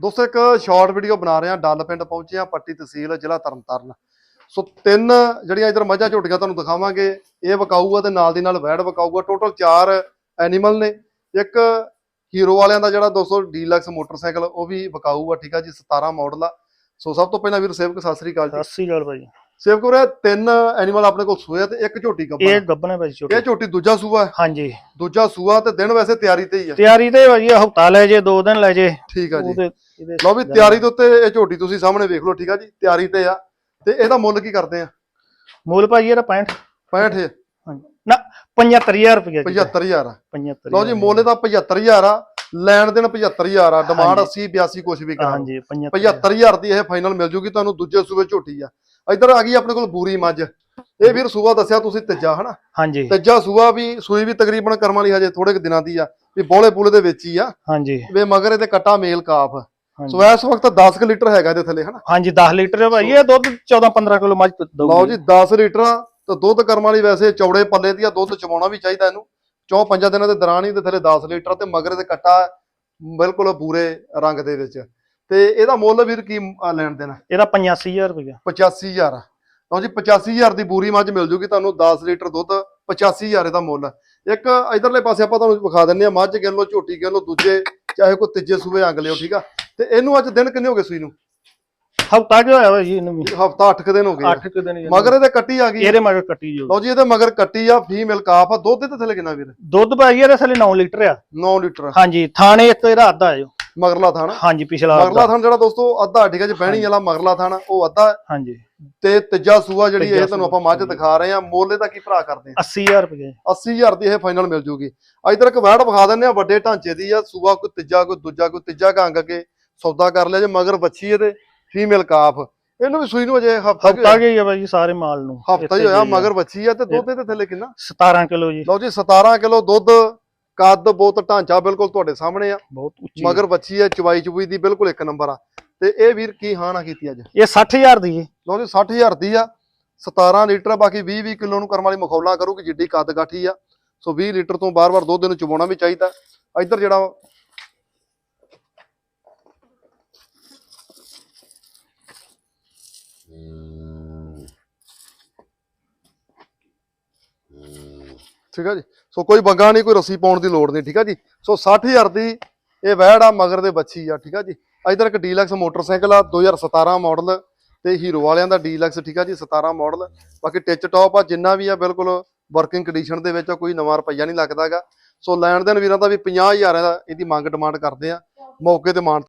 ਦੋਸਤੋ ਇੱਕ short video ਬਣਾ ਰਹੇ ਹਾਂ। ਡੱਲ ਪਿੰਡ ਪਹੁੰਚੇ ਹਾਂ ਪੱਟੀ ਤਹਿਸੀਲ ਜ਼ਿਲ੍ਹਾ ਤਰਨਤਾਰਨ। ਸੋ ਤਿੰਨ ਜਿਹੜੀਆਂ ਇਧਰ ਮੱਝਾਂ ਝੋਟੀਆਂ ਤੁਹਾਨੂੰ ਦਿਖਾਵਾਂਗੇ। ਇਹ ਵਿਕਾਊ ਆ ਤੇ ਨਾਲ ਦੀ ਨਾਲ ਵੈੜ ਵਿਕਾਊ ਆ ਟੋਟਲ 4 ਐਨੀਮਲ ਨੇ। ਇੱਕ ਹੀਰੋ ਵਾਲਿਆਂ ਦਾ ਜਿਹੜਾ 200 ਡੀਲਕਸ ਮੋਟਰਸਾਈਕਲ ਉਹ ਵੀ ਵਿਕਾਊ ਆ ਠੀਕ ਆ ਜੀ 17 ਮਾਡਲ ਆ। ਸੋ ਸਭ ਤੋਂ ਪਹਿਲਾਂ ਵੀਰ ਸੇਵਕ ਸਤਿ ਸ੍ਰੀ ਅਕਾਲ ਜੀ। ਸਤਿ ਸ੍ਰੀ ਅਕਾਲ ਭਾਈ। ਸੇਵਕ ਵੀਰੇ ਤਿੰਨ ਐਨੀਮਲ ਆਪਣੇ ਕੋਲ ਸੂਏ ਆ ਤੇ ਇੱਕ ਝੋਟੀ ਇਹ ਗੱਬਾ ਗੱਬਨ ਹੈ ਭਾਈ ਇਹ ਛੋਟੀ ਝੋਟੀ ਦੂਜਾ ਸੂਆ ਹੈ। ਹਾਂਜੀ। ਦੂਜਾ ਸੂਆ ਤੇ ਦਿਨ ਵੈਸੇ ਤਿਆਰੀ ਤੇ ਹੀ ਆ। ਤਿਆਰੀ ਤੇ ਭਾਈ ਹਫਤਾ ਲੈ ਜੇ ਦੋ ਦਿਨ ਲੈ ਜੇ। ਠੀਕ ਆ ਜੀ। ਲਓ ਵੀ ਤਿਆਰੀ ਦੇ ਉੱਤੇ ਇਹ ਝੋਟੀ ਤੁਸੀਂ ਸਾਹਮਣੇ ਵੇਖ ਲਓ ਠੀਕ ਆ ਜੀ? ਤਿਆਰੀ ਤੇ ਆ। ਤੇ ਇਹਦਾ ਮੁੱਲ ਕੀ ਕਰਦੇ ਆ? ਮੁੱਲ ਭਾਈ ਇਹਦਾ 65 65 ਹਾਂਜੀ। ਨਾ 75000 ਰੁਪਏ 75000 ਆ। 75 ਲਓ ਜੀ ਮੁੱਲ ਦਾ 75000 ਆ। ਲੈਣ ਦੇਣ 75000 ਆ। ਡਿਮਾਂਡ 80 82 ਕੁਝ ਵੀ ਕਰਾਂ ਹਾਂਜੀ 75 75000 ਦੀ ਇਹ ਫਾਈਨਲ ਮਿਲ ਜੂਗੀ ਤੁਹਾਨੂੰ ਦੂਜੇ ਸੂਬੇ ਝੋਟੀ ਆ। ਇੱਧਰ ਆ ਗਈ ਆਪਣੇ ਕੋਲ ਬੂਰੀ ਮੱਝ। ਇਹ ਵੀਰ ਸੂਆ ਦੱਸਿਆ ਤੁਸੀਂ ਤੀਜਾ ਹਨਾ? ਹਾਂਜੀ। ਤੀਜਾ ਸੂਆ ਵੀ ਸੂਈ ਵੀ ਤਕਰੀਬਨ ਕਰਮ ਵਾਲੀ ਹਜੇ ਥੋੜੇ ਕੁ ਦਿਨਾਂ ਦੀ ਆ। ਵੀ ਬੋਲੇ ਬੂਲੇ ਦੇ ਵਿੱਚ ਹੀ ਆ। ਹਾਂਜੀ। ਵੇ ਮਗਰ ਇਹਦੇ ਕੱਟਾ ਮੇਲ ਕਾਫ। ਸੋ ਇਸ ਵਕਤ 10 ਕੁ ਲੀਟਰ ਹੈਗਾ ਇਹਦੇ ਥੱਲੇ ਹਨਾ? ਹਾਂਜੀ 10 ਲੀਟਰ ਹੈ ਭਾਈ ਇਹ ਦੁੱਧ 14 15 ਕਿਲੋ ਮੱਝ ਦਊਗੀ। ਲਓ ਜੀ 10 ਲੀਟਰ ਤੇ ਦੁੱਧ ਕਰਮ ਵਾਲੀ ਵੈਸੇ ਚੌੜੇ ਪੱਲੇ ਦੀ ਆ ਦੁੱਧ ਚਵਾਉਣਾ ਵੀ ਚਾਹੀਦਾ ਇਹਨੂੰ। ਚੌ ਪੰਜਾਂ ਦਿਨਾਂ ਦੇ ਦੌਰਾਨ ਹੀ ਤੇ ਥੱਲੇ 10 ਲੀਟਰ ਤੇ ਮਗਰ ਦੇ ਕੱਟਾ ਬਿਲਕੁਲ ਬੂਰੇ ਰੰਗ ਦੇ ਵਿੱਚ। ਤੇ ਇਹਦਾ ਮੁੱਲ ਵੀਰ ਕੀ ਲੈਣ ਦੇਣਾ? ਇਹਦਾ 85000 ਰੁਪਏ 85000 ਆ। ਲਓ ਜੀ 85000 ਦੀ ਬੂਰੀ ਮੱਝ ਮਿਲ ਜੂਗੀ ਤੁਹਾਨੂੰ 10 ਲੀਟਰ ਦੁੱਧ 85000 ਇਹਦਾ ਮੁੱਲ। ਇੱਕ ਇਧਰਲੇ ਪਾਸੇ ਆਪਾਂ ਤੁਹਾਨੂੰ ਵਿਖਾ ਦਿੰਨੇ ਆ ਮੱਝ ਗਿਣ ਲਓ ਝੋਟੀ ਗਿਣ ਲਓ ਦੂਜੇ ਚਾਹੇ ਕੋਈ ਤੀਜੇ ਸੂਬੇ ਅੰਗ ਲਿਓ ਠੀਕ ਆ? ਤੇ ਇਹਨੂੰ ਅੱਜ ਦਿਨ ਕਿੰਨੇ ਹੋ ਗਏ ਸੂਈ ਨੂੰ? ਹਫਤਾ ਕਿ ਹੋਇਆ ਭਾਈ ਇਹਨੂੰ ਵੀ। ਹਫਤਾ 8 ਦਿਨ ਹੋ ਗਏ ਆ। 8 ਕਿ ਦਿਨ ਹੀ ਮਗਰ ਇਹਦੇ ਕੱਟੀ ਆ ਗਈ ਇਹਦੇ ਮਗਰ ਕੱਟੀ ਜੋ ਲਓ ਜੀ ਇਹਦੇ ਮਗਰ ਕੱਟੀ ਆ ਫੀਮੇਲ ਕਾਫ ਆ। ਦੁੱਧ ਦੇ ਥੱਲੇ ਕਿੰਨਾ ਵੀਰ? ਦੁੱਧ ਭਾਈ ਇਹਦੇ ਥੱਲੇ 9 ਲੀਟਰ ਆ। 9 ਲੀਟਰ ਹਾਂਜੀ ਥਾਣੇ ਇੱਕ ਇਹਦਾ ਅੱਧਾ ਹੈ ਮਗਰਲਾ ਥਾਣਾ? ਹਾਂਜੀ ਪਿਛਲਾ ਮਗਰਲਾ ਅੱਧਾ ਥਾਣ ਜਿਹੜਾ ਦੋਸਤੋ ਅੱਧਾ ਠੀਕ ਹੈ ਜੀ ਬਹਿਣੀ ਵਾਲਾ ਮਗਰਲਾ ਥਾਣਾ ਉਹ ਅੱਧਾ। ਹਾਂਜੀ। ਤੇ ਤੀਜਾ ਸੂਆ ਜਿਹੜੀ ਤੀਜਾ ਇਹ ਤੁਹਾਨੂੰ ਆਪਾਂ ਮੱਝ। ਦਿਖਾ ਰਹੇ ਆ ਮੁੱਲ ਇਹਦਾ ਕੀ ਭਰਾ ਕਰਦੇ ਆ? 80000 ਰੁਪਏ। 80000 ਦੀ ਇਹ ਫਾਈਨਲ ਮਿਲ ਜੂਗੀ। ਇਧਰ ਇੱਕ ਵੈੜ ਵਿਖਾ ਦਿੰਨੇ ਆ ਵੱਡੇ ਢਾਂਚੇ ਦੀ ਆ। ਸੂਆ ਕੋਈ ਤੀਜਾ ਕੋਈ ਦੂਜਾ ਕੋਈ ਤੀਜਾ ਕੰਗ ਅੱਗੇ। ਸੌਦਾ ਕਰ ਲਿਆ ਜੇ ਮਗਰ ਬੱਚੀ ਇਹਦੇ ਫੀਮੇਲ ਕਾਫ ਇਹਨੂੰ ਵੀ ਸੂਈ ਨੂੰ ਅਜੇ ਹਫਤਾ ਹਫਤਾ ਗਈ ਆ ਭਾਈ ਸਾਰੇ ਮਾਲ ਨੂੰ। ਹਫਤਾ ਹੀ ਹੋਇਆ ਮਗਰ ਬੱਚੀ ਆ ਤੇ ਦੁੱਧ ਇਹਦੇ ਥੱਲੇ ਕਿੰਨਾ? 17 ਕਿਲੋ ਜੀ। ਲਓ ਜੀ 17 ਕਿਲੋ ਦੁੱਧ ਕੱਦ ਬਹੁਤ ਢਾਂਚਾ ਬਿਲਕੁਲ ਤੁਹਾਡੇ ਸਾਹਮਣੇ ਆ। ਬਹੁਤ ਉੱਚੀ ਮਗਰ ਬੱਚੀ ਹੈ ਚਵਾਈ ਚੁਬਈ ਦੀ ਬਿਲਕੁਲ ਇੱਕ ਨੰਬਰ ਆ। ਤੇ ਇਹ ਵੀਰ ਕੀ ਹਾਨਾ ਕੀਤੀ ਅੱਜ? ਇਹ 60000 ਦੀ ਜੀ ਲਓ ਜੀ 60000 ਦੀ ਆ। 17 ਲੀਟਰ ਆ, ਬਾਕੀ 20 20 ਕਿਲੋ ਨੂੰ ਕਰਮ ਵਾਲੀ ਮਖੌਲਾ ਕਰੂਗੀ ਜਿੱਡੀ ਕੱਦ ਕਾਠੀ ਆ। ਸੋ 20 ਲੀਟਰ ਤੋਂ ਬਾਰ-ਬਾਰ ਦੁੱਧ ਨੂੰ ਚਬਾਉਣਾ ਵੀ ਚਾਹੀਦਾ। ਇੱਧਰ ਜਿਹੜਾ ਠੀਕ ਆ ਜੀ? ਸੋ ਕੋਈ ਬੰਗਾ ਨਹੀਂ ਕੋਈ ਰੱਸੀ ਪਾਉਣ ਦੀ ਲੋੜ ਨਹੀਂ ਠੀਕ ਆ ਜੀ? ਸੋ 60000 ਦੀ ਇਹ ਵੈੜ ਆ ਮਗਰ ਦੇ ਬੱਚੀ ਆ ਠੀਕ ਆ ਜੀ? ਇਧਰ ਇੱਕ ਡੀਲਕਸ ਮੋਟਰਸਾਈਕਲ ਆ 2017 ਮਾਡਲ ਤੇ ਹੀਰੋ ਵਾਲਿਆਂ ਦਾ ਡੀਲਕਸ ਠੀਕ ਆ ਜੀ? 17 ਮਾਡਲ। ਬਾਕੀ ਟਿਚ ਟੌਪ ਆ ਜਿੰਨਾ ਵੀ ਆ ਬਿਲਕੁਲ ਵਰਕਿੰਗ ਕੰਡੀਸ਼ਨ ਦੇ ਵਿੱਚ ਆ, ਕੋਈ ਨਵਾਂ ਰੁਪਈਆ ਨਹੀਂ ਲੱਗਦਾਗਾ ਸੋ ਲੈਣ ਦੇਣ ਵੀਰਾਂ ਦਾ ਵੀ 50000 ਦਾ ਇਹਦੀ ਮੰਗ ਡਿਮਾਂਡ ਕਰਦੇ ਆ। ਮੌਕੇ ਤੇ ਮਾਨ